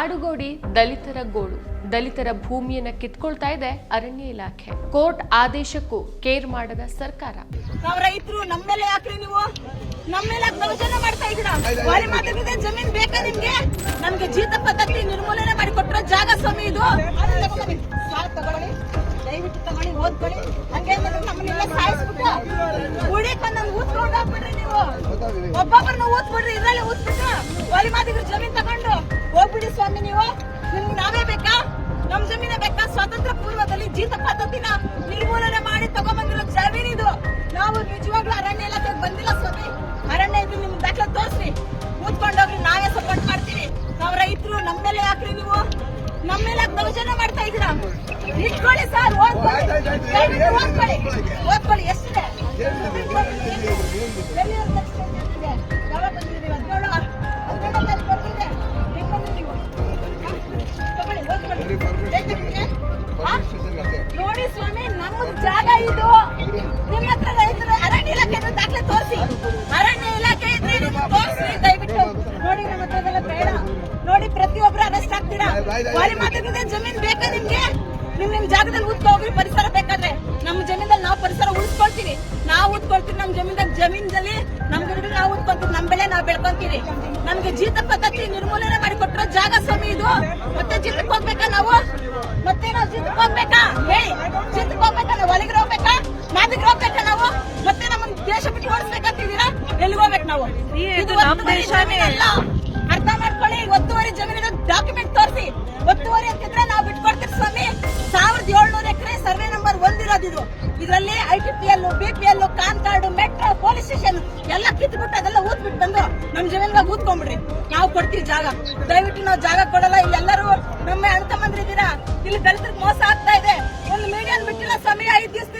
ಕಾಡುಗೋಡಿ ದಲಿತರ ಗೋಳು. ದಲಿತರ ಭೂಮಿಯನ್ನ ಕಿತ್ಕೊಳ್ತಾ ಇದೆ ಅರಣ್ಯ ಇಲಾಖೆ. ಕೋರ್ಟ್ ಆದೇಶಕ್ಕೂ ಕೇರ್ ಮಾಡದ ಸರ್ಕಾರ. ರೈತರು ನೀವು? ನಮ್ಮೆಲ್ಲ ಮಾಡ್ತಾ ಇದ್ದೀರಾ? ನಿಮ್ಗೆ? ಜೀತ ಪದ್ಧತಿ ನಿರ್ಮೂಲನೆ ಮಾಡಿ ಕೊಟ್ಟಿರೋ ಜಾಗ ಸ್ವಾಮಿ ಇದು. ತಗೊಳ್ಳಿ ಒಬ್ಬೊಬ್ಬರನ್ನ ಊದ್ಬಿಡ್ರಿ, ಇದ್ರಲ್ಲಿ ಊದ್ಬಿಟ್ಟು ಜಮೀನ್ ಹೋಗ್ಬಿಡಿ ಸ್ವಾಮಿ ನೀವು. ನಿಮ್ಗೆ ನಾವೇ ಬೇಕಾ? ನಮ್ ಜಮೀನೇ ಬೇಕಾ? ಸ್ವಾತಂತ್ರ್ಯ ಪೂರ್ವದಲ್ಲಿ ಜೀತ ಪದ್ಧತಿನ ನಿರ್ಮೂಲನೆ ಮಾಡಿ ತಗೊಂಬಂದಿರೋ ಜಮೀನಿದು ಇದು. ನಾವು ನಿಜವಾಗ್ಲೂ ಅರಣ್ಯ ಇಲಾಖೆ ಬಂದಿಲ್ಲ ಸ್ವಾಮಿ. ಅರಣ್ಯ ಇದು ನಿಮ್ ದಾಖಲೆ ತೋರಿಸ್ರಿ. ಕೂತ್ಕೊಂಡೋಗ್ರಿ ನಾವೇ ಸಪೋರ್ಟ್ ಮಾಡ್ತೀವಿ. ನಾವ್ ರೈತರು ನಮ್ ಮೇಲೆ ಯಾಕ್ರಿ ನೀವು. ನಮ್ಮ ಮೇಲೆ ಯಾಕ್ ದೌರ್ಜನ್ಯ ಮಾಡ್ತಾ ಇದೀರಾ ಇಟ್ಕೊಳ್ಳಿ ಸರ್ ಓದ್ಕೊಳ್ಳಿ. ಓದ್ಕೊಳ್ಳಿ. ಓದ್ಕೊಳ್ಳಿ. ವಾಲಿ ಮಾತಾಡಿದ್ರೆ ಜಮೀನ್ ಬೇಕಾ ನಿಮ್ಗೆ? ನಿಮ್ ನಿಮ್ ಜಾಗದಲ್ಲಿ ಉತ್ಕೋಗ್ರಿ ಪರಿಸರ ಬೇಕಾದ್ರೆ. ನಮ್ಮ ಜಮೀನಲ್ಲಿ ನಾವು ಪರಿಸರ ಉಳಿಸ್ಕೊಳ್ತೀವಿ. ನಾವು ಉತ್ಕೊಳ್ತೀವಿ ನಮ್ಮ ಜಮೀನ್ದಾಗ ಜಮೀನಲ್ಲಿ ನಮ್ ಗಿಡಗಳು ನಾವು ಉತ್ಕೊಳ್ತೀವಿ ನಮ್ ಬೆಳೆ ನಾವು ಬೆಳ್ಕೊಂತೀವಿ. ನಮ್ಗೆ ಜೀತ ಪದ್ಧತಿ ನಿರ್ಮೂಲನೆ ಮಾಡಿ ಕೊಟ್ಟಿರೋ ಜಾಗ ಸ್ವಾಮಿ ಇದು. ಮತ್ತೆ ಜೀತಕ್ಕೆ ಹೋಗ್ಬೇಕಾ ನಾವು? ಮತ್ತೆ ನಾವು ಜೀತಕ್ಕೆ ಹೋಗ್ಬೇಕಾ? ಹೇಳಿ. ಜೀತಕ್ಕೆ ಹೋಗ್ಬೇಕಾ ನಾವು? ಹೊಲಿಗೆ ಹೋಗ್ಬೇಕಾ? ಮಾದಿಗೆ ಹೋಗ್ಬೇಕಾ ನಾವು? ಮತ್ತೆ ನಮ್ಮ ದೇಶ ಬಿಟ್ಟು ಓಡಿಸ್ಬೇಕಂತಿದ್ದೀರಾ? ಎಲ್ಲಿಗೆ ಹೋಗ್ಬೇಕು ನಾವು? ಅರ್ಥ ಮಾಡ್ಕೊಳ್ಳಿ ಒತ್ತುವರಿ ಜಮೀನಿನ ಡಾಕ್ಯುಮೆಂಟ್ ತೋರಿಸಿ. ಒತ್ತುವರಿ ಅಂತಿದ್ರೆ ನಾವು ಬಿಟ್ಕೊಡ್ತೀವಿ ಸ್ವಾಮಿ. ಸಾವಿರದ ಏಳ್ನೂರು ಎಕರೆ ಸರ್ವೆ ನಂಬರ್ ಒಂದಿರೋದಿದು ಇದರಲ್ಲಿ I T P L B P L Concorde, metro, police station ಎಲ್ಲ ಕಿತ್ಬಿಟ್ಟು ಅದೆಲ್ಲ ಊದ್ಬಿಟ್ಟು ಬಂದು ನಮ್ ಜಮೀನ್ದಾಗ ಊದ್ಕೊಂಡ್ಬಿಡ್ರಿ ನಾವು ಕೊಡ್ತೀವಿ ಜಾಗ. ದಯವಿಟ್ಟು ನಾವು ಜಾಗ ಕೊಡಲ್ಲ. ಇಲ್ಲೆಲ್ಲರೂ ನಮ್ಮ ಅಣ್ಣ ತಮ್ಮಂದ್ರಿದ್ದೀರಾ ಇಲ್ಲಿ ದಲಿತರಿಗೆ ಮೋಸ ಆಗ್ತಾ ಇದೆ. ಒಂದು ಮೀಡಿಯನ್ ಬಿಟ್ಟಿಲ್ಲ ಸ್ವಾಮಿ, ಐದ್ ದಿವಸದಿಂದ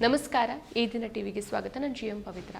ನಮಸ್ಕಾರ. ಈ ದಿನ ಟಿವಿಗೆ ಸ್ವಾಗತ. ನಾನು ಜಿ ಎಂ ಪವಿತ್ರ.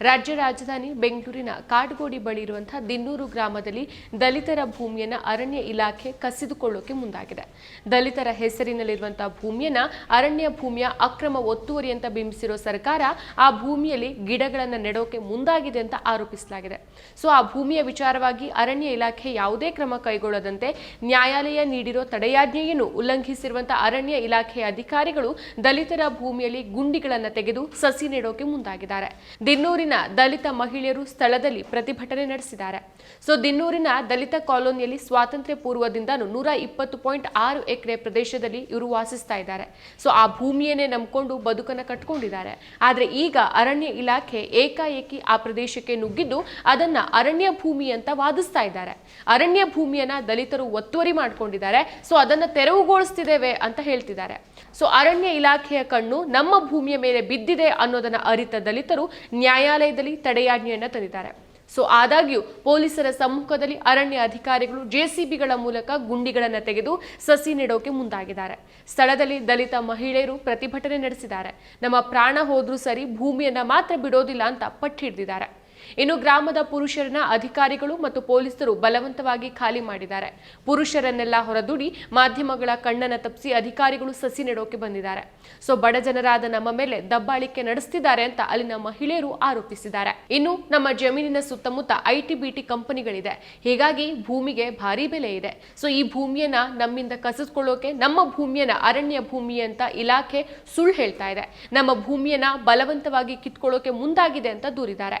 ರಾಜ್ಯ ರಾಜಧಾನಿ ಬೆಂಗಳೂರಿನ ಕಾಡ್ಗೋಡಿ ಬಳಿ ಇರುವಂತಹ ದಿನ್ನೂರು ಗ್ರಾಮದಲ್ಲಿ ದಲಿತರ ಭೂಮಿಯನ್ನ ಅರಣ್ಯ ಇಲಾಖೆ ಕಸಿದುಕೊಳ್ಳೋಕೆ ಮುಂದಾಗಿದೆ. ದಲಿತರ ಹೆಸರಿನಲ್ಲಿರುವಂತಹ ಭೂಮಿಯನ್ನ ಅರಣ್ಯ ಭೂಮಿಯ ಅಕ್ರಮ ಒತ್ತುವರಿ ಅಂತ ಬಿಂಬಿಸಿರೋ ಸರ್ಕಾರ ಆ ಭೂಮಿಯಲ್ಲಿ ಗಿಡಗಳನ್ನು ನೆಡೋಕೆ ಮುಂದಾಗಿದೆ ಅಂತ ಆರೋಪಿಸಲಾಗಿದೆ. ಸೊ, ಆ ಭೂಮಿಯ ವಿಚಾರವಾಗಿ ಅರಣ್ಯ ಇಲಾಖೆ ಯಾವುದೇ ಕ್ರಮ ಕೈಗೊಳ್ಳದಂತೆ ನ್ಯಾಯಾಲಯ ನೀಡಿರೋ ತಡೆಯಾಜ್ಞೆಯನ್ನು ಉಲ್ಲಂಘಿಸಿರುವಂತಹ ಅರಣ್ಯ ಇಲಾಖೆಯ ಅಧಿಕಾರಿಗಳು ದಲಿತರ ಭೂಮಿಯಲ್ಲಿ ಗುಂಡಿಗಳನ್ನು ತೆಗೆದು ಸಸಿ ನೆಡೋಕೆ ಮುಂದಾಗಿದ್ದಾರೆ. ದಿನ್ನೂರಿನ ದಲಿತ ಮಹಿಳೆಯರು ಸ್ಥಳದಲ್ಲಿ ಪ್ರತಿಭಟನೆ ನಡೆಸಿದ್ದಾರೆ. ಸೊ, ದಿನ್ನೂರಿನ ದಲಿತ ಕಾಲೋನಿಯಲ್ಲಿ ಸ್ವಾತಂತ್ರ್ಯ ಪೂರ್ವದಿಂದ ನೂರ ಇಪ್ಪತ್ತು ಪಾಯಿಂಟ್ ಆರು ಎಕರೆ ಪ್ರದೇಶದಲ್ಲಿ ಇವರು ವಾಸಿಸ್ತಾ ಇದ್ದಾರೆ. ಸೊ, ಆ ಭೂಮಿಯನ್ನೇ ನಂಬಿಕೊಂಡು ಬದುಕನ್ನು ಕಟ್ಕೊಂಡಿದ್ದಾರೆ. ಆದರೆ ಈಗ ಅರಣ್ಯ ಇಲಾಖೆ ಏಕಾಏಕಿ ಆ ಪ್ರದೇಶಕ್ಕೆ ನುಗ್ಗಿದ್ದು ಅದನ್ನ ಅರಣ್ಯ ಭೂಮಿ ಅಂತ ವಾದಿಸ್ತಾ ಇದ್ದಾರೆ. ಅರಣ್ಯ ಭೂಮಿಯನ್ನ ದಲಿತರು ಒತ್ತುವರಿ ಮಾಡ್ಕೊಂಡಿದ್ದಾರೆ. ಸೊ, ಅದನ್ನ ತೆರವುಗೊಳಿಸ್ತಿದ್ದೇವೆ ಅಂತ ಹೇಳ್ತಿದ್ದಾರೆ. ಸೊ ಅರಣ್ಯ ಇಲಾಖೆಯ ಕಣ್ಣು ನಮ್ಮ ಭೂಮಿಯ ಮೇಲೆ ಬಿದ್ದಿದೆ ಅನ್ನೋದನ್ನು ಅರಿತ ದಲಿತರು ನ್ಯಾಯಾಲಯದಲ್ಲಿ ತಡೆಯಾಜ್ಞೆಯನ್ನು ತಂದಿದ್ದಾರೆ. ಸೊ ಆದಾಗ್ಯೂ ಪೊಲೀಸರ ಸಮ್ಮುಖದಲ್ಲಿ ಅರಣ್ಯ ಅಧಿಕಾರಿಗಳು ಜೆಸಿಬಿಗಳ ಮೂಲಕ ಗುಂಡಿಗಳನ್ನು ತೆಗೆದು ಸಸಿ ನೆಡೋಕೆ ಮುಂದಾಗಿದ್ದಾರೆ. ಸ್ಥಳದಲ್ಲಿ ದಲಿತ ಮಹಿಳೆಯರು ಪ್ರತಿಭಟನೆ ನಡೆಸಿದ್ದಾರೆ. ನಮ್ಮ ಪ್ರಾಣ ಹೋದರೂ ಸರಿ ಭೂಮಿಯನ್ನ ಮಾತ್ರ ಬಿಡೋದಿಲ್ಲ ಅಂತ ಪಟ್ಟು ಹಿಡಿದಿದ್ದಾರೆ. ಇನ್ನು ಗ್ರಾಮದ ಪುರುಷರನ್ನ ಅಧಿಕಾರಿಗಳು ಮತ್ತು ಪೊಲೀಸರು ಬಲವಂತವಾಗಿ ಖಾಲಿ ಮಾಡಿದ್ದಾರೆ. ಪುರುಷರನ್ನೆಲ್ಲ ಹೊರದೂಡಿ ಮಾಧ್ಯಮಗಳ ಕಣ್ಣನ ತಪ್ಪಿಸಿ ಅಧಿಕಾರಿಗಳು ಸಸಿ ನೆಡೋಕೆ ಬಂದಿದ್ದಾರೆ. ಸೊ ಬಡ ಜನರಾದ ನಮ್ಮ ಮೇಲೆ ದಬ್ಬಾಳಿಕೆ ನಡೆಸ್ತಿದ್ದಾರೆ ಅಂತ ಅಲ್ಲಿನ ಮಹಿಳೆಯರು ಆರೋಪಿಸಿದ್ದಾರೆ. ಇನ್ನು ನಮ್ಮ ಜಮೀನಿನ ಸುತ್ತಮುತ್ತ ಐಟಿ ಬಿಟಿ ಕಂಪನಿಗಳಿದೆ. ಹೀಗಾಗಿ ಭೂಮಿಗೆ ಭಾರಿ ಬೆಲೆ ಇದೆ. ಸೊ ಈ ಭೂಮಿಯನ್ನ ನಮ್ಮಿಂದ ಕಸಿದುಕೊಳ್ಳೋಕೆ, ನಮ್ಮ ಭೂಮಿಯನ್ನ ಅರಣ್ಯ ಭೂಮಿ ಅಂತ ಇಲಾಖೆ ಸುಳ್ಳು ಹೇಳ್ತಾ ಇದೆ. ನಮ್ಮ ಭೂಮಿಯನ್ನ ಬಲವಂತವಾಗಿ ಕಿತ್ಕೊಳ್ಳೋಕೆ ಮುಂದಾಗಿದೆ ಅಂತ ದೂರಿದ್ದಾರೆ.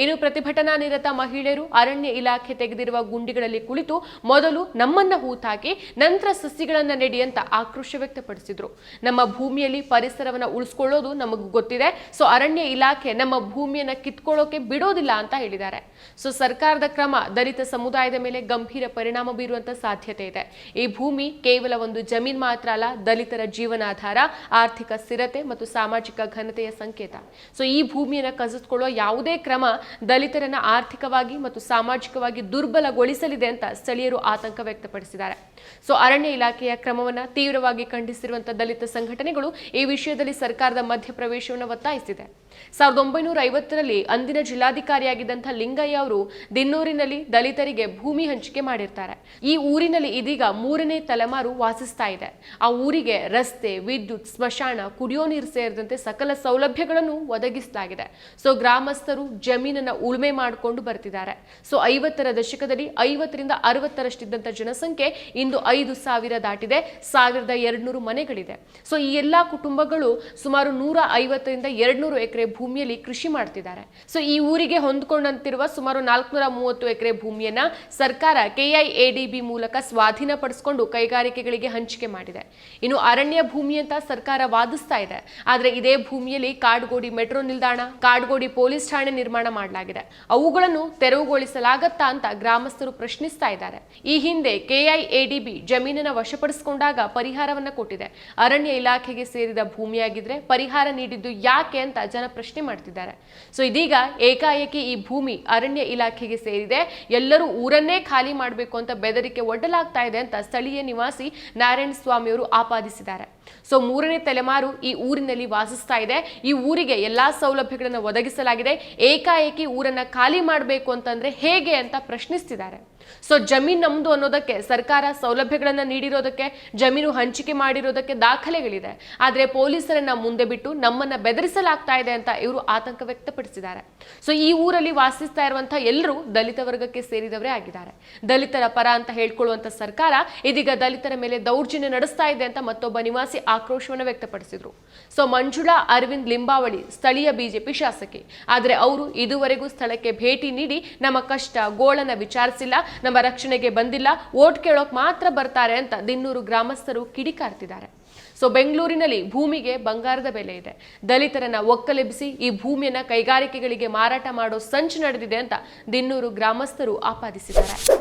ಇನ್ನು ಪ್ರತಿಭಟನಾ ನಿರತ ಮಹಿಳೆಯರು ಅರಣ್ಯ ಇಲಾಖೆ ತೆಗೆದಿರುವ ಗುಂಡಿಗಳಲ್ಲಿ ಕುಳಿತು ಮೊದಲು ನಮ್ಮನ್ನ ಹೂತಾಕಿ, ನಂತರ ಸಸಿಗಳನ್ನ ನೆಡಿ ಅಂತ ಆಕ್ರೋಶ ವ್ಯಕ್ತಪಡಿಸಿದ್ರು. ನಮ್ಮ ಭೂಮಿಯಲ್ಲಿ ಪರಿಸರವನ್ನ ಉಳಿಸ್ಕೊಳ್ಳೋದು ನಮಗೆ ಗೊತ್ತಿದೆ. ಸೊ ಅರಣ್ಯ ಇಲಾಖೆ ನಮ್ಮ ಭೂಮಿಯನ್ನ ಕಿತ್ಕೊಳ್ಳೋಕೆ ಬಿಡೋದಿಲ್ಲ ಅಂತ ಹೇಳಿದ್ದಾರೆ. ಸೊ ಸರ್ಕಾರದ ಕ್ರಮ ದಲಿತ ಸಮುದಾಯದ ಮೇಲೆ ಗಂಭೀರ ಪರಿಣಾಮ ಬೀರುವಂತ ಸಾಧ್ಯತೆ ಇದೆ. ಈ ಭೂಮಿ ಕೇವಲ ಒಂದು ಜಮೀನ್ ಮಾತ್ರ ಅಲ್ಲ, ದಲಿತರ ಜೀವನಾಧಾರ, ಆರ್ಥಿಕ ಸ್ಥಿರತೆ ಮತ್ತು ಸಾಮಾಜಿಕ ಘನತೆಯ ಸಂಕೇತ. ಸೊ ಈ ಭೂಮಿಯನ್ನ ಕಸಿದುಕೊಳ್ಳುವ ಯಾವುದೇ ಕ್ರಮ ದಲಿತರನ್ನ ಆರ್ಥಿಕವಾಗಿ ಮತ್ತು ಸಾಮಾಜಿಕವಾಗಿ ದುರ್ಬಲಗೊಳಿಸಲಿದೆ ಅಂತ ಸ್ಥಳೀಯರು ಆತಂಕ ವ್ಯಕ್ತಪಡಿಸಿದ್ದಾರೆ. ಸೊ, ಅರಣ್ಯ ಇಲಾಖೆಯ ಕ್ರಮವನ್ನ ತೀವ್ರವಾಗಿ ಖಂಡಿಸಿರುವಂತಹ ದಲಿತ ಸಂಘಟನೆಗಳು ಈ ವಿಷಯದಲ್ಲಿ ಸರ್ಕಾರದ ಮಧ್ಯಪ್ರವೇಶವನ್ನು ಒತ್ತಾಯಿಸಿದೆ. ಸಾವಿರದ ಒಂಬೈನೂರ ಐವತ್ತರಲ್ಲಿ ಅಂದಿನ ಜಿಲ್ಲಾಧಿಕಾರಿಯಾಗಿದ್ದಂತಹ ಲಿಂಗಯ್ಯ ಅವರು ದಿನ್ನೂರಿನಲ್ಲಿ ದಲಿತರಿಗೆ ಭೂಮಿ ಹಂಚಿಕೆ ಮಾಡಿರ್ತಾರೆ. ಈ ಊರಿನಲ್ಲಿ ಇದೀಗ ಮೂರನೇ ತಲೆಮಾರು ವಾಸಿಸ್ತಾ ಇದೆ. ಆ ಊರಿಗೆ ರಸ್ತೆ, ವಿದ್ಯುತ್, ಸ್ಮಶಾನ, ಕುಡಿಯೋ ನೀರು ಸೇರಿದಂತೆ ಸಕಲ ಸೌಲಭ್ಯಗಳನ್ನು ಒದಗಿಸಲಾಗಿದೆ. ಸೊ, ಗ್ರಾಮಸ್ಥರು ಜಮೀನನ್ನ ಉಳುಮೆ ಮಾಡಿಕೊಂಡು ಬರ್ತಿದ್ದಾರೆ. ಸೊ ಐವತ್ತರ ದಶಕದಲ್ಲಿ ಐವತ್ತರಿಂದ ಅರವತ್ತರಷ್ಟಿದ್ದಂಥ ಜನಸಂಖ್ಯೆ ಇಂದು ಐದು ಸಾವಿರ ದಾಟಿದೆ. ಸಾವಿರದ ಎರಡ್ನೂರು ಮನೆಗಳಿದೆ. ಸೊ ಈ ಎಲ್ಲಾ ಕುಟುಂಬಗಳು ಸುಮಾರು ನೂರ ಐವತ್ತರಿಂದ ಎರಡ್ನೂರು ಎಕರೆ ಭೂಮಿಯಲ್ಲಿ ಕೃಷಿ ಮಾಡ್ತಿದ್ದಾರೆ. ಸೊ ಈ ಊರಿಗೆ ಹೊಂದ್ಕೊಂಡಂತಿರುವ ಸುಮಾರು ನಾಲ್ಕುನೂರ ಮೂವತ್ತು ಎಕರೆ ಭೂಮಿಯನ್ನ ಸರ್ಕಾರ ಕೆಐಎಡಿಬಿ ಮೂಲಕ ಸ್ವಾಧೀನಪಡಿಸಿಕೊಂಡು ಕೈಗಾರಿಕೆಗಳಿಗೆ ಹಂಚಿಕೆ ಮಾಡಿದೆ. ಇನ್ನು ಅರಣ್ಯ ಭೂಮಿ ಅಂತ ಸರ್ಕಾರ ವಾದಿಸ್ತಾ ಇದೆ. ಆದರೆ ಇದೇ ಭೂಮಿಯಲ್ಲಿ ಕಾಡ್ಗೋಡಿ ಮೆಟ್ರೋ ನಿಲ್ದಾಣ, ಕಾಡ್ಗೋಡಿ ಪೊಲೀಸ್ ಠಾಣೆ ನಿರ್ಮಾಣ ಮಾಡಲಾಗಿದೆ. ಅವುಗಳನ್ನು ತೆರವುಗೊಳಿಸಲಾಗತ್ತಾ ಅಂತ ಗ್ರಾಮಸ್ಥರು ಪ್ರಶ್ನಿಸ್ತಾ ಇದ್ದಾರೆ. ಈ ಹಿಂದೆ ಕೆಐಎಡಿಬಿ ಜಮೀನನ್ನ ವಶಪಡಿಸಿಕೊಂಡಾಗ ಪರಿಹಾರವನ್ನ ಕೊಟ್ಟಿದೆ. ಅರಣ್ಯ ಇಲಾಖೆಗೆ ಸೇರಿದ ಭೂಮಿಯಾಗಿದ್ರೆ ಪರಿಹಾರ ನೀಡಿದ್ದು ಯಾಕೆ ಅಂತ ಜನ ಪ್ರಶ್ನೆ ಮಾಡ್ತಿದ್ದಾರೆ. ಸೊ, ಇದೀಗ ಏಕಾಏಕಿ ಈ ಭೂಮಿ ಅರಣ್ಯ ಇಲಾಖೆಗೆ ಸೇರಿದೆ. ಎಲ್ಲರೂ ಊರನ್ನೇ ಖಾಲಿ ಮಾಡಬೇಕು ಅಂತ ಬೆದರಿಕೆ ಒಡ್ಡಲಾಗ್ತಾ ಇದೆ ಅಂತ ಸ್ಥಳೀಯ ನಿವಾಸಿ ನಾರಾಯಣ ಸ್ವಾಮಿಯವರು ಆಪಾದಿಸಿದ್ದಾರೆ. ಸೊ ಮೂರನೇ ತಲೆಮಾರು ಈ ಊರಿನಲ್ಲಿ ವಾಸಿಸ್ತಾ ಇದೆ. ಈ ಊರಿಗೆ ಎಲ್ಲಾ ಸೌಲಭ್ಯಗಳನ್ನು ಒದಗಿಸಲಾಗಿದೆ. ಏಕಾಏಕಿ ಊರನ್ನ ಖಾಲಿ ಮಾಡಬೇಕು ಅಂತಂದ್ರೆ ಹೇಗೆ ಅಂತ ಪ್ರಶ್ನಿಸ್ತಿದ್ದಾರೆ. ಸೊ ಜಮೀನ್ ನಮ್ದು ಅನ್ನೋದಕ್ಕೆ, ಸರ್ಕಾರ ಸೌಲಭ್ಯಗಳನ್ನ ನೀಡಿರೋದಕ್ಕೆ, ಜಮೀನು ಹಂಚಿಕೆ ಮಾಡಿರೋದಕ್ಕೆ ದಾಖಲೆಗಳಿದೆ. ಆದ್ರೆ ಪೊಲೀಸರನ್ನ ಮುಂದೆ ಬಿಟ್ಟು ನಮ್ಮನ್ನ ಬೆದರಿಸಲಾಗ್ತಾ ಇದೆ ಅಂತ ಇವರು ಆತಂಕ ವ್ಯಕ್ತಪಡಿಸಿದ್ದಾರೆ. ಸೊ ಈ ಊರಲ್ಲಿ ವಾಸಿಸ್ತಾ ಇರುವಂತಹ ಎಲ್ಲರೂ ದಲಿತ ವರ್ಗಕ್ಕೆ ಸೇರಿದವರೇ ಆಗಿದ್ದಾರೆ. ದಲಿತರ ಪರ ಅಂತ ಹೇಳ್ಕೊಳ್ಳುವಂತ ಸರ್ಕಾರ ಇದೀಗ ದಲಿತರ ಮೇಲೆ ದೌರ್ಜನ್ಯ ನಡೆಸ್ತಾ ಇದೆ ಅಂತ ಮತ್ತೊಬ್ಬ ನಿವಾಸಿ ಆಕ್ರೋಶವನ್ನು ವ್ಯಕ್ತಪಡಿಸಿದ್ರು. ಸೊ ಮಂಜುಳಾ ಅರವಿಂದ್ ಲಿಂಬಾವಳಿ ಸ್ಥಳೀಯ ಬಿಜೆಪಿ ಶಾಸಕಿ. ಆದ್ರೆ ಅವರು ಇದುವರೆಗೂ ಸ್ಥಳಕ್ಕೆ ಭೇಟಿ ನೀಡಿ ನಮ್ಮ ಕಷ್ಟ ಗೋಳನ ವಿಚಾರಿಸಿಲ್ಲ. ನಮ್ಮ ರಕ್ಷಣೆಗೆ ಬಂದಿಲ್ಲ, ಓಟ್ ಕೇಳೋಕ್ ಮಾತ್ರ ಬರ್ತಾರೆ ಅಂತ ದಿನ್ನೂರು ಗ್ರಾಮಸ್ಥರು ಕಿಡಿಕಾರ್ತಿದ್ದಾರೆ. ಸೊ ಬೆಂಗಳೂರಿನಲ್ಲಿ ಭೂಮಿಗೆ ಬಂಗಾರದ ಬೆಲೆ ಇದೆ. ದಲಿತರನ್ನ ಒಕ್ಕಲೆಬ್ಬಿಸಿ ಈ ಭೂಮಿಯನ್ನ ಕೈಗಾರಿಕೆಗಳಿಗೆ ಮಾರಾಟ ಮಾಡೋ ಸಂಚು ನಡೆದಿದೆ ಅಂತ ದಿನ್ನೂರು ಗ್ರಾಮಸ್ಥರು ಆಪಾದಿಸಿದ್ದಾರೆ.